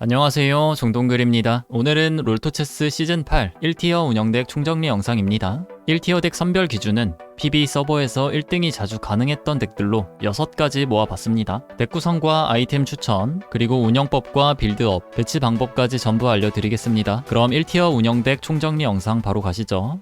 안녕하세요. 종동글입니다. 오늘은 롤토체스 시즌8 1티어 운영덱 총정리 영상입니다. 1티어 덱 선별 기준은 PB 서버에서 1등이 자주 가능했던 덱들로 6가지 모아봤습니다. 덱 구성과 아이템 추천 그리고 운영법과 빌드업 배치 방법까지 전부 알려드리겠습니다. 그럼 1티어 운영덱 총정리 영상 바로 가시죠.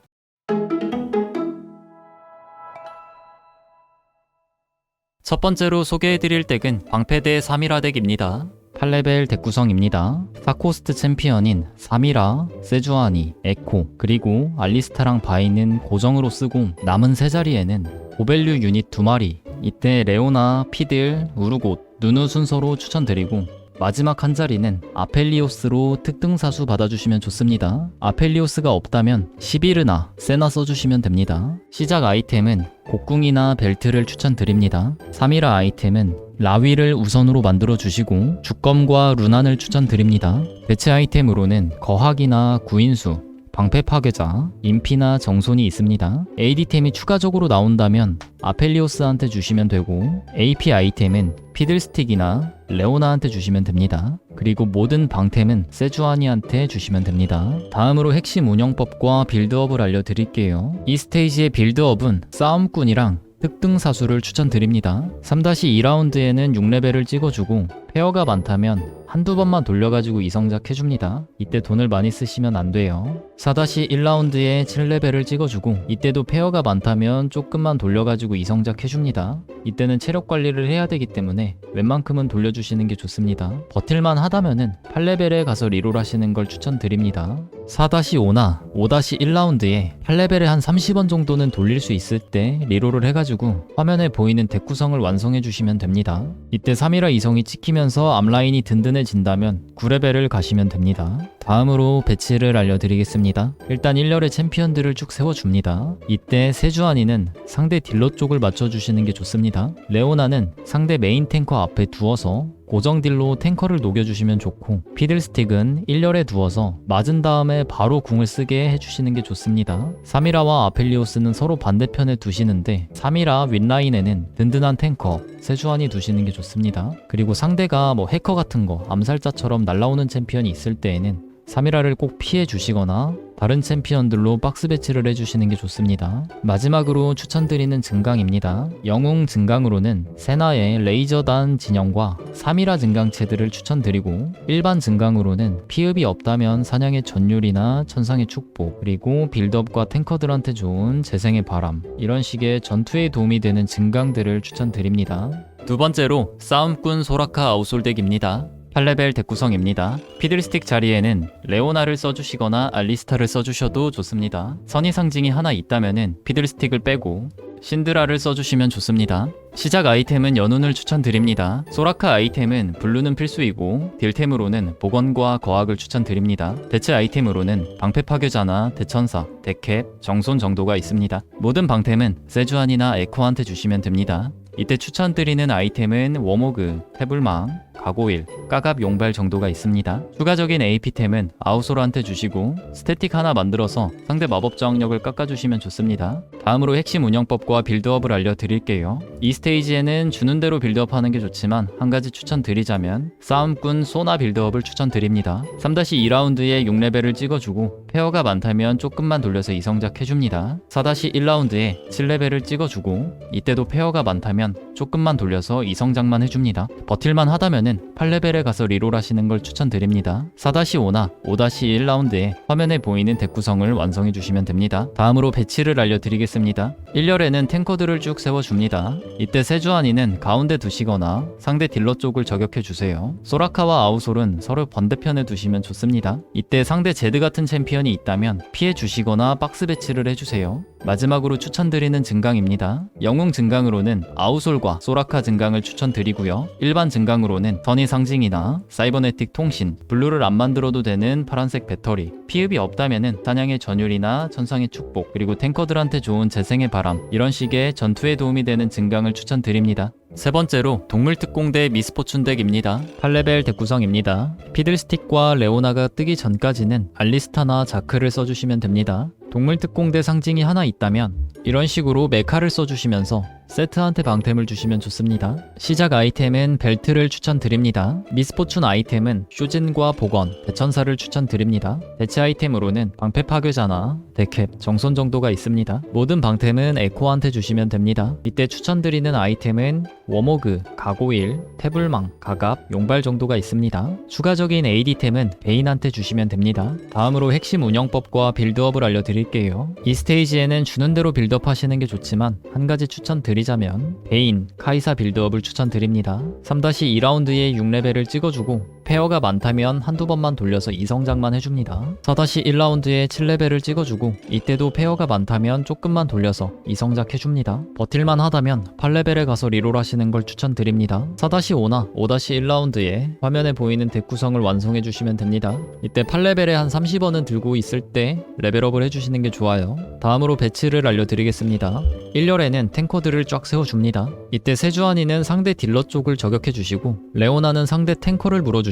첫 번째로 소개해드릴 덱은 방패대 3이라 덱입니다 8레벨 덱 구성입니다. 4코스트 챔피언인 사미라, 세주아니, 에코, 그리고 알리스타랑 바이는 고정으로 쓰고 남은 세 자리에는 고밸류 유닛 두 마리, 이때 레오나, 피들, 우르곳, 누누 순서로 추천드리고 마지막 한 자리는 아펠리오스로 특등 사수 받아주시면 좋습니다. 아펠리오스가 없다면 시비르나, 세나 써주시면 됩니다. 시작 아이템은 곡궁이나 벨트를 추천드립니다. 3이라 아이템은 라위를 우선으로 만들어 주시고 주검과 루난을 추천드립니다. 배치 아이템으로는 거학이나 구인수, 방패 파괴자, 인피나 정손이 있습니다. AD템이 추가적으로 나온다면 아펠리오스한테 주시면 되고 AP 아이템은 피들스틱이나 레오나한테 주시면 됩니다. 그리고 모든 방템은 세주아니한테 주시면 됩니다. 다음으로 핵심 운영법과 빌드업을 알려드릴게요. 이 스테이지의 빌드업은 싸움꾼이랑 특등 사수를 추천드립니다. 3-2라운드에는 6레벨을 찍어주고 페어가 많다면 한두 번만 돌려가지고 이성작 해줍니다. 이때 돈을 많이 쓰시면 안 돼요. 4-1라운드에 7레벨을 찍어주고 이때도 페어가 많다면 조금만 돌려가지고 이성작 해줍니다. 이때는 체력 관리를 해야 되기 때문에 웬만큼은 돌려주시는 게 좋습니다. 버틸만 하다면은 8레벨에 가서 리롤 하시는 걸 추천드립니다. 4-5나 5-1라운드에 8레벨에 한 30원 정도는 돌릴 수 있을 때 리롤을 해가지고 화면에 보이는 덱 구성을 완성해 주시면 됩니다. 이때 3이라 이성이 찍히면서 앞라인이 든든해진다면 9레벨을 가시면 됩니다. 다음으로 배치를 알려드리겠습니다. 일단 1렬의 챔피언들을 쭉 세워줍니다. 이때 세주안이는 상대 딜러 쪽을 맞춰주시는 게 좋습니다. 레오나는 상대 메인 탱커 앞에 두어서 고정 딜로 탱커를 녹여주시면 좋고 피들스틱은 1렬에 두어서 맞은 다음에 바로 궁을 쓰게 해주시는 게 좋습니다. 사미라와 아펠리오스는 서로 반대편에 두시는데 사미라 윗라인에는 든든한 탱커 세주안이 두시는 게 좋습니다. 그리고 상대가 뭐 해커 같은 거 암살자처럼 날라오는 챔피언이 있을 때에는 사미라를 꼭 피해 주시거나 다른 챔피언들로 박스 배치를 해주시는 게 좋습니다. 마지막으로 추천드리는 증강입니다. 영웅 증강으로는 세나의 레이저단 진영과 사미라 증강체들을 추천드리고 일반 증강으로는 피흡이 없다면 사냥의 전율이나 천상의 축복 그리고 빌드업과 탱커들한테 좋은 재생의 바람 이런 식의 전투에 도움이 되는 증강들을 추천드립니다. 두 번째로 싸움꾼 소라카 아우솔덱입니다. 8레벨 덱 구성입니다. 피들스틱 자리에는 레오나를 써주시거나 알리스타를 써주셔도 좋습니다. 선의 상징이 하나 있다면은 피들스틱을 빼고 신드라를 써주시면 좋습니다. 시작 아이템은 연운을 추천드립니다. 소라카 아이템은 블루는 필수이고 딜템으로는 복원과 거학을 추천드립니다. 대체 아이템으로는 방패 파괴자나 대천사, 데캡, 정손 정도가 있습니다. 모든 방템은 세주안이나 에코한테 주시면 됩니다. 이때 추천드리는 아이템은 워모그, 태블망, 가고일, 까갑 용발 정도가 있습니다. 추가적인 AP템은 아우소르한테 주시고 스태틱 하나 만들어서 상대 마법 저항력을 깎아주시면 좋습니다. 다음으로 핵심 운영법과 빌드업을 알려드릴게요. 이 스테이지에는 주는 대로 빌드업하는 게 좋지만 한 가지 추천드리자면 싸움꾼 소나 빌드업을 추천드립니다. 3-2라운드에 6레벨을 찍어주고 페어가 많다면 조금만 돌려서 이성작 해줍니다. 4-1라운드에 7레벨을 찍어주고 이때도 페어가 많다면 조금만 돌려서 이성작만 해줍니다. 버틸만 하다면은 8레벨에 가서 리롤 하시는 걸 추천드립니다. 4-5나 5-1라운드에 화면에 보이는 덱 구성을 완성해 주시면 됩니다. 다음으로 배치를 알려드리겠습니다. 1렬에는 탱커들을 쭉 세워줍니다. 이때 세주안이는 가운데 두시거나 상대 딜러 쪽을 저격해 주세요. 소라카와 아우솔은 서로 반대편에 두시면 좋습니다. 이때 상대 제드 같은 챔피언 이 있다면 피해 주시거나 박스 배치를 해주세요. 마지막으로 추천드리는 증강입니다. 영웅 증강으로는 아우솔과 소라카 증강을 추천드리고요. 일반 증강으로는 선의 상징이나 사이버네틱 통신, 블루를 안 만들어도 되는 파란색 배터리, 피흡이 없다면은 사냥의 전율이나 천상의 축복, 그리고 탱커들한테 좋은 재생의 바람 이런 식의 전투에 도움이 되는 증강을 추천드립니다. 세 번째로 동물특공대 미스포춘 덱입니다. 8레벨 덱 구성입니다. 피들스틱과 레오나가 뜨기 전까지는 알리스타나 자크를 써주시면 됩니다. 동물특공대 상징이 하나 있다면 이런 식으로 메카를 써주시면서 세트한테 방템을 주시면 좋습니다. 시작 아이템은 벨트를 추천드립니다. 미스포춘 아이템은 쇼진과 복원, 대천사를 추천드립니다. 대체 아이템으로는 방패 파괴자나 데캡, 정손 정도가 있습니다. 모든 방템은 에코한테 주시면 됩니다. 이때 추천드리는 아이템은 워모그, 가고일, 태블망, 가갑, 용발 정도가 있습니다. 추가적인 AD템은 베인한테 주시면 됩니다. 다음으로 핵심 운영법과 빌드업을 알려드릴게요. 이 스테이지에는 주는 대로 빌드업 하시는 게 좋지만 한 가지 추천드리 자면 베인, 카이사 빌드업을 추천드립니다. 3-2라운드에 6레벨을 찍어주고 페어가 많다면 한두 번만 돌려서 이성장만 해줍니다. 4-1라운드에 7레벨을 찍어주고 이때도 페어가 많다면 조금만 돌려서 이성작 해줍니다. 버틸만 하다면 8레벨에 가서 리롤 하시는 걸 추천드립니다. 4-5나 5-1라운드에 화면에 보이는 덱 구성을 완성해 주시면 됩니다. 이때 8레벨에 한 30원은 들고 있을 때 레벨업을 해주시는 게 좋아요. 다음으로 배치를 알려드리겠습니다. 1렬에는 탱커들을 쫙 세워줍니다. 이때 세주안이는 상대 딜러 쪽을 저격해 주시고 레오나는 상대 탱커를 물어주시고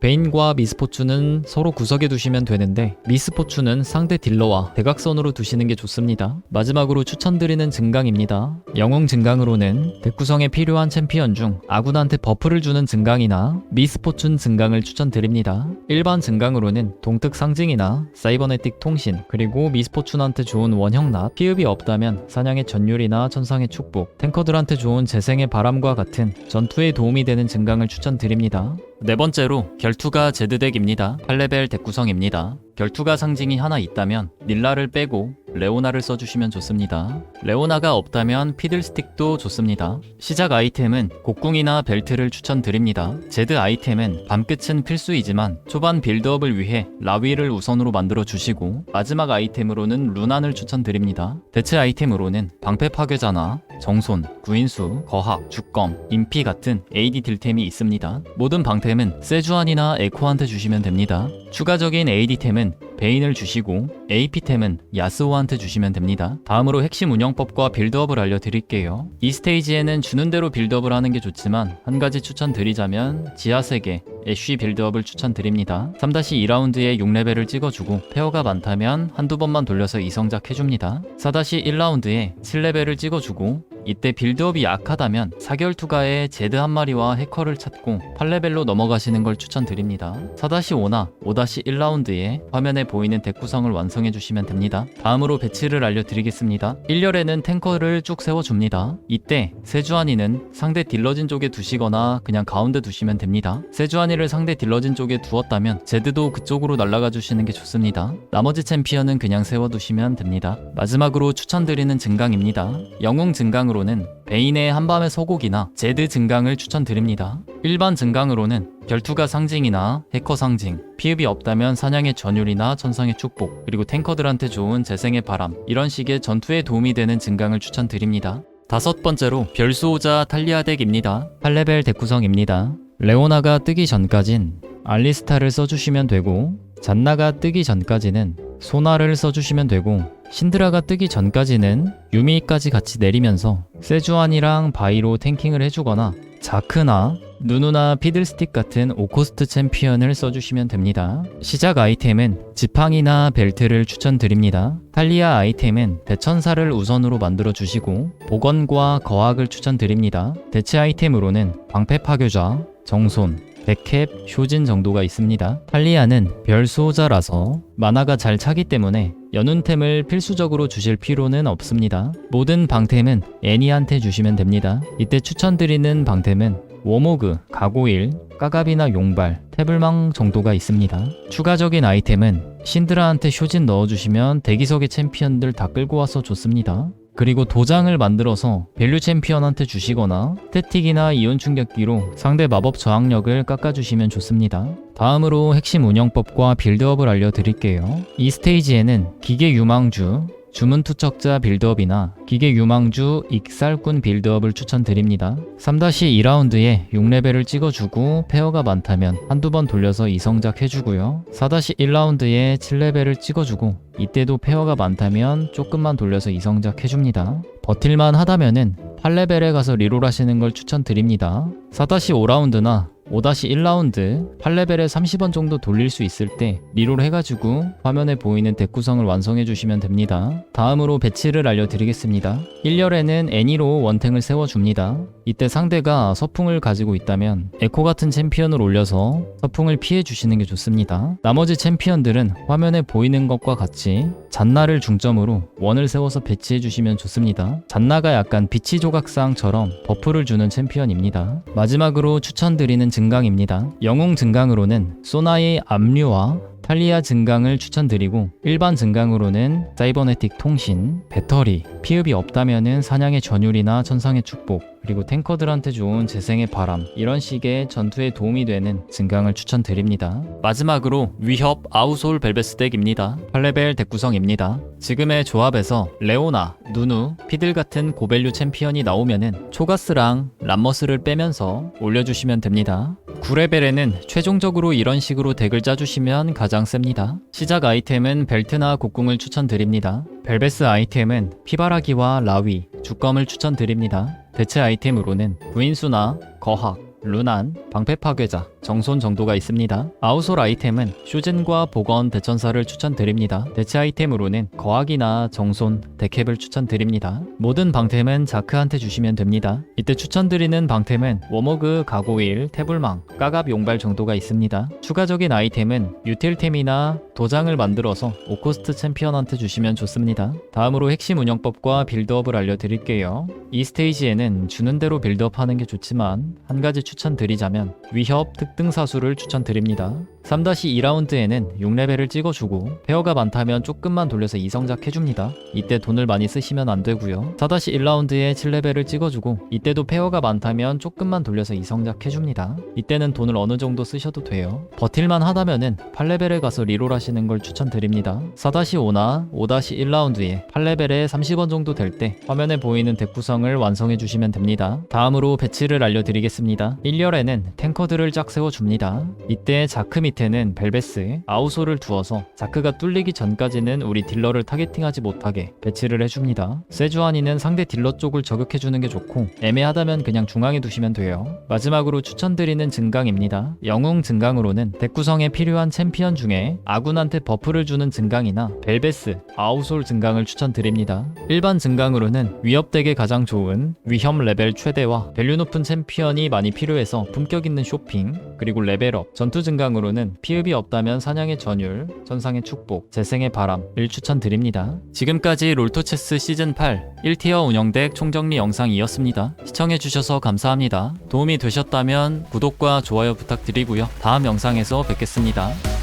베인과 미스포츠는 서로 구석에 두시면 되는데 미스포츠는 상대 딜러와 대각선으로 두시는 게 좋습니다. 마지막으로 추천드리는 증강입니다. 영웅 증강으로는 덱구성에 필요한 챔피언 중 아군한테 버프를 주는 증강이나 미스포춘 증강을 추천드립니다. 일반 증강으로는 동특 상징이나 사이버네틱 통신 그리고 미스포춘한테 좋은 원형납 피읍이 없다면 사냥의 전율이나 천상의 축복 탱커들한테 좋은 재생의 바람과 같은 전투에 도움이 되는 증강을 추천드립니다. 네 번째로 결투가 제드덱입니다. 8레벨 덱 구성입니다. 결투가 상징이 하나 있다면 닐라를 빼고 레오나를 써주시면 좋습니다. 레오나가 없다면 피들스틱도 좋습니다. 시작 아이템은 곡궁이나 벨트를 추천드립니다. 제드 아이템은 밤끝은 필수이지만 초반 빌드업을 위해 라위를 우선으로 만들어 주시고 마지막 아이템으로는 루난을 추천드립니다. 대체 아이템으로는 방패 파괴자나 정손, 구인수, 거학, 주검, 인피 같은 AD 딜템이 있습니다. 모든 방템은 세주안이나 에코한테 주시면 됩니다. 추가적인 AD템은 베인을 주시고 AP템은 야스오한테 주시면 됩니다. 다음으로 핵심 운영법과 빌드업을 알려드릴게요. 이 스테이지에는 주는 대로 빌드업을 하는 게 좋지만 한 가지 추천드리자면 지하세계, 애쉬 빌드업을 추천드립니다. 3-2라운드에 6레벨을 찍어주고 페어가 많다면 한두 번만 돌려서 이성작 해줍니다. 4-1라운드에 7레벨을 찍어주고 이때 빌드업이 약하다면 사결투가에 제드 한 마리와 해커를 찾고 8레벨로 넘어가시는 걸 추천드립니다. 4-5나 5-1라운드에 화면에 보이는 덱 구성을 완성해 주시면 됩니다. 다음으로 배치를 알려드리겠습니다. 1렬에는 탱커를 쭉 세워줍니다. 이때 세주안이는 상대 딜러진 쪽에 두시거나 그냥 가운데 두시면 됩니다. 세주안이를 상대 딜러진 쪽에 두었다면 제드도 그쪽으로 날아가 주시는 게 좋습니다. 나머지 챔피언은 그냥 세워두시면 됩니다. 마지막으로 추천드리는 증강입니다. 영웅 증강 증강으로는 베인의 한밤의 소곡이나 제드 증강을 추천드립니다. 일반 증강으로는 결투가 상징이나 해커 상징, 피읍이 없다면 사냥의 전율이나 천상의 축복, 그리고 탱커들한테 좋은 재생의 바람, 이런 식의 전투에 도움이 되는 증강을 추천드립니다. 다섯 번째로 별수호자 탈리아 덱입니다. 8레벨 덱 구성입니다. 레오나가 뜨기 전까진 알리스타를 써주시면 되고 잔나가 뜨기 전까지는 소나를 써주시면 되고 신드라가 뜨기 전까지는 유미까지 같이 내리면서 세주안이랑 바이로 탱킹을 해주거나 자크나 누누나 피들스틱 같은 오코스트 챔피언을 써주시면 됩니다. 시작 아이템은 지팡이나 벨트를 추천드립니다. 탈리아 아이템은 대천사를 우선으로 만들어 주시고 복원과 거학을 추천드립니다. 대체 아이템으로는 방패 파괴자, 정손, 백캡, 효진 정도가 있습니다. 탈리아는 별 수호자라서 만화가 잘 차기 때문에 연운템을 필수적으로 주실 필요는 없습니다. 모든 방템은 애니한테 주시면 됩니다. 이때 추천드리는 방템은 워모그, 가고일, 까갑이나 용발, 태블망 정도가 있습니다. 추가적인 아이템은 신드라한테 효진 넣어주시면 대기석의 챔피언들 다 끌고 와서 좋습니다. 그리고 도장을 만들어서 밸류 챔피언한테 주시거나 스태틱이나 이온 충격기로 상대 마법 저항력을 깎아주시면 좋습니다. 다음으로 핵심 운영법과 빌드업을 알려드릴게요. 이 스테이지에는 기계 유망주, 주문 투척자 빌드업이나 기계 유망주 익살꾼 빌드업을 추천드립니다. 3-2라운드에 6레벨을 찍어주고 페어가 많다면 한두 번 돌려서 이성작 해주고요. 4-1라운드에 7레벨을 찍어주고 이때도 페어가 많다면 조금만 돌려서 이성작 해줍니다. 버틸만 하다면은 8레벨에 가서 리롤 하시는 걸 추천드립니다. 4-5라운드나 5-1라운드 8레벨에 30원 정도 돌릴 수 있을 때 리롤 해가지고 화면에 보이는 덱 구성을 완성해 주시면 됩니다. 다음으로 배치를 알려드리겠습니다. 1열에는 애니로 원탱을 세워줍니다. 이때 상대가 서풍을 가지고 있다면 에코 같은 챔피언을 올려서 서풍을 피해 주시는 게 좋습니다. 나머지 챔피언들은 화면에 보이는 것과 같이 잔나를 중점으로 원을 세워서 배치해 주시면 좋습니다. 잔나가 약간 비치 조각상처럼 버프를 주는 챔피언입니다. 마지막으로 추천드리는 증강입니다. 영웅 증강으로는 소나의 압류와 탈리아 증강을 추천드리고 일반 증강으로는 사이버네틱 통신, 배터리, 피흡이 없다면은 사냥의 전율이나 천상의 축복, 그리고 탱커들한테 좋은 재생의 바람 이런 식의 전투에 도움이 되는 증강을 추천드립니다. 마지막으로 위협 아우솔 벨베스 덱입니다. 8레벨 덱 구성입니다. 지금의 조합에서 레오나, 누누, 피들 같은 고밸류 챔피언이 나오면은 초가스랑 람머스를 빼면서 올려주시면 됩니다. 9레벨에는 최종적으로 이런 식으로 덱을 짜주시면 가장 셉니다. 시작 아이템은 벨트나 곡궁을 추천드립니다. 벨베스 아이템은 피바라기와 라위, 주검을 추천드립니다. 대체 아이템으로는 구인수나 거학, 루난, 방패 파괴자, 정손 정도가 있습니다. 아우솔 아이템은 쇼젠과 복원 대천사를 추천드립니다. 대체 아이템으로는 거학이나 정손, 데캡을 추천드립니다. 모든 방템은 자크한테 주시면 됩니다. 이때 추천드리는 방템은 워머그 가고일, 태블망, 까갑 용발 정도가 있습니다. 추가적인 아이템은 유틸템이나 도장을 만들어서 오코스트 챔피언한테 주시면 좋습니다. 다음으로 핵심 운영법과 빌드업을 알려드릴게요. 이 스테이지에는 주는 대로 빌드업 하는 게 좋지만 한 가지 추천드리자면 위협 특등 사수를 추천드립니다. 3-2라운드에는 6레벨을 찍어주고 페어가 많다면 조금만 돌려서 이성작 해줍니다. 이때 돈을 많이 쓰시면 안 되고요. 4-1라운드에 7레벨을 찍어주고 이때도 페어가 많다면 조금만 돌려서 이성작 해줍니다. 이때는 돈을 어느 정도 쓰셔도 돼요. 버틸만 하다면은 8레벨에 가서 리롤 하시는 걸 추천드립니다. 4-5나 5-1라운드에 8레벨에 30원 정도 될 때 화면에 보이는 덱 구성을 완성해 주시면 됩니다. 다음으로 배치를 알려드리겠습니다. 1열에는 탱커들을 짝 세워줍니다. 이때 자크 밑에는 벨베스, 아우소를 두어서 자크가 뚫리기 전까지는 우리 딜러를 타겟팅하지 못하게 배치를 해줍니다. 세주아니는 상대 딜러 쪽을 저격해주는 게 좋고 애매하다면 그냥 중앙에 두시면 돼요. 마지막으로 추천드리는 증강입니다. 영웅 증강으로는 덱 구성에 필요한 챔피언 중에 아군한테 버프를 주는 증강이나 벨베스, 아우솔 증강을 추천드립니다. 일반 증강으로는 위협덱에 가장 좋은 위험 레벨 최대와 밸류 높은 챔피언이 많이 필요해서 품격 있는 쇼핑, 그리고 레벨업, 전투 증강으로는 피흡이 없다면 사냥의 전율, 전상의 축복, 재생의 바람을 추천드립니다. 지금까지 롤토체스 시즌8 1티어 운영덱 총정리 영상이었습니다. 시청해주셔서 감사합니다. 도움이 되셨다면 구독과 좋아요 부탁드리고요. 다음 영상에서 뵙겠습니다.